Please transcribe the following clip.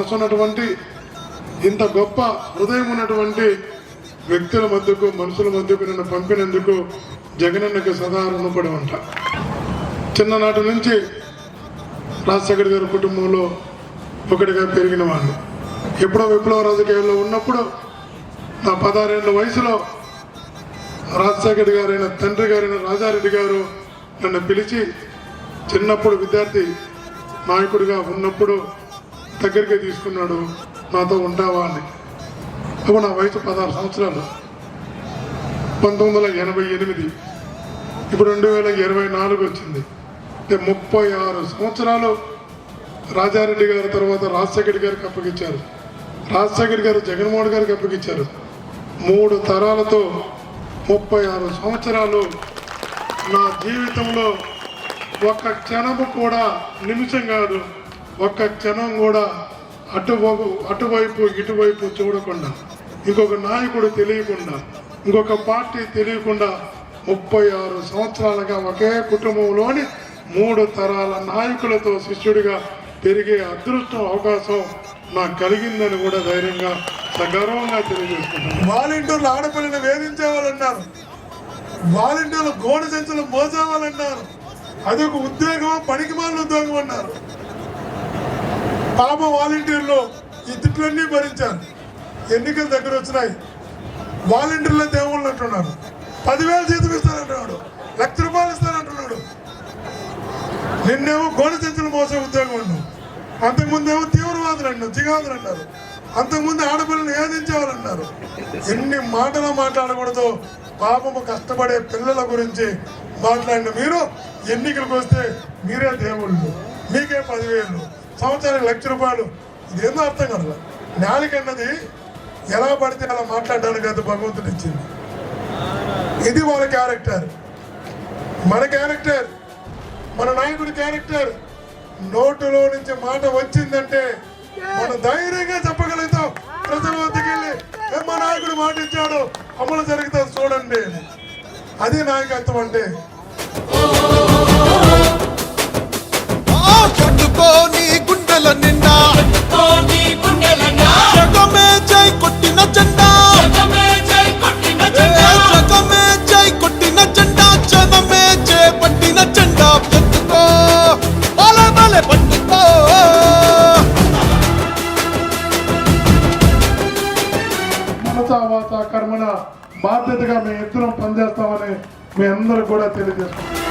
ఉన్నటువంటి ఇంత గొప్ప హృదయం ఉన్నటువంటి వ్యక్తుల మధ్యకు మనుషుల మధ్యకు నన్ను పంపినందుకు జగనన్నకు సదా రుణపడి ఉంటా. చిన్ననాటి నుంచి రాజశేఖర్ గారి కుటుంబంలో ఒకటిగా పెరిగిన వాడిని. ఎప్పుడో విప్లవ రాజకీయాల్లో ఉన్నప్పుడు నా పదహారేళ్ళ వయసులో రాజశేఖర్ గారైన తండ్రి గారైన రాజారెడ్డి గారు నన్ను పిలిచి చిన్నప్పుడు విద్యార్థి నాయకుడిగా ఉన్నప్పుడు దగ్గరికి తీసుకున్నాడు. నాతో ఉంటావా? అని అప్పుడు నా వయసు పదహారు సంవత్సరాలు. పంతొమ్మిది వందల ఎనభై ఎనిమిది. ఇప్పుడు రెండు వేల ఇరవై నాలుగు వచ్చింది. అంటే ముప్పై ఆరు సంవత్సరాలు రాజారెడ్డి గారి తర్వాత రాజశేఖర్ గారికి అప్పగించారు. రాజశేఖర్ గారు జగన్మోహన్ గారికి అప్పగించారు. మూడు తరాలతో ముప్పై ఆరు సంవత్సరాలు నా జీవితంలో ఒక్క క్షణము కూడా నిమిషం కాదు. ఒక్క క్షణం కూడా అటువైపు అటువైపు ఇటువైపు చూడకుండా ఇంకొక నాయకుడు తెలియకుండా ఇంకొక పార్టీ తెలియకుండా ముప్పై ఆరు సంవత్సరాలుగా ఒకే కుటుంబంలోని మూడు తరాల నాయకులతో శిష్యుడిగా పెరిగే అదృష్టం అవకాశం నాకు కలిగిందని కూడా ధైర్యంగా సగర్వంగా తెలియజేసుకుంటున్నాను వాలంటీర్లు ఆడపిల్లని వేధించే వాళ్ళన్నారు వాలంటీర్లు గోడ సంచులు మోసేవాళ్ళన్నారు. అది ఒక ఉద్యోగం పనికి మాలిన ఉద్యోగం అన్నారు పాప వాలంటీర్లు ఈ తిట్లన్నీ భరించారు. ఎన్నికలు దగ్గర వచ్చినాయి. వాలంటీర్ల దేవుళ్ళు అంటున్నారు. పదివేల జీతం ఇస్తానంటున్నాడు. లక్ష రూపాయలు ఇస్తానంటున్నాడు. నిన్నేమో గోడ చెంచులు మోసే ఉద్యోగం అన్నావు. అంతకుముందేమో తీవ్రవాదులు అన్నారు జిగాదులు అన్నారు. అంతకుముందు ఆడపిల్లలు ఏదించేవాళ్ళన్నారు ఎన్ని మాటలు మాట్లాడకూడదు. పాపము కష్టపడే పిల్లల గురించి మాట్లాడిన మీరు ఎన్నికలకు వస్తే మీరే దేవుళ్ళు. మీకే పదివేలు. సంవత్సరానికి లక్ష రూపాయలు. ఇదేందో అర్థం కదా. నాలుగన్నది ఎలా పడితే అలా మాట్లాడడానికి అది భగవంతుడు ఇచ్చింది. ఇది వాళ్ళ క్యారెక్టర్ మన క్యారెక్టర్ మన నాయకుడి క్యారెక్టర్ నోటులో నుంచి మాట వచ్చిందంటే మనం ధైర్యంగా చెప్పగలుగుతాం. ప్రజల వద్దకు వెళ్ళి మా నాయకుడు మాట ఇచ్చాడు. అమలు జరుగుతుంది చూడండి అదే అది నాయకత్వం అంటే. మనసా వాచ కర్మన బాధ్యతగా మేము ఎత్తున పనిచేస్తామని మీ అందరూ కూడా తెలియజేసుకుంటాం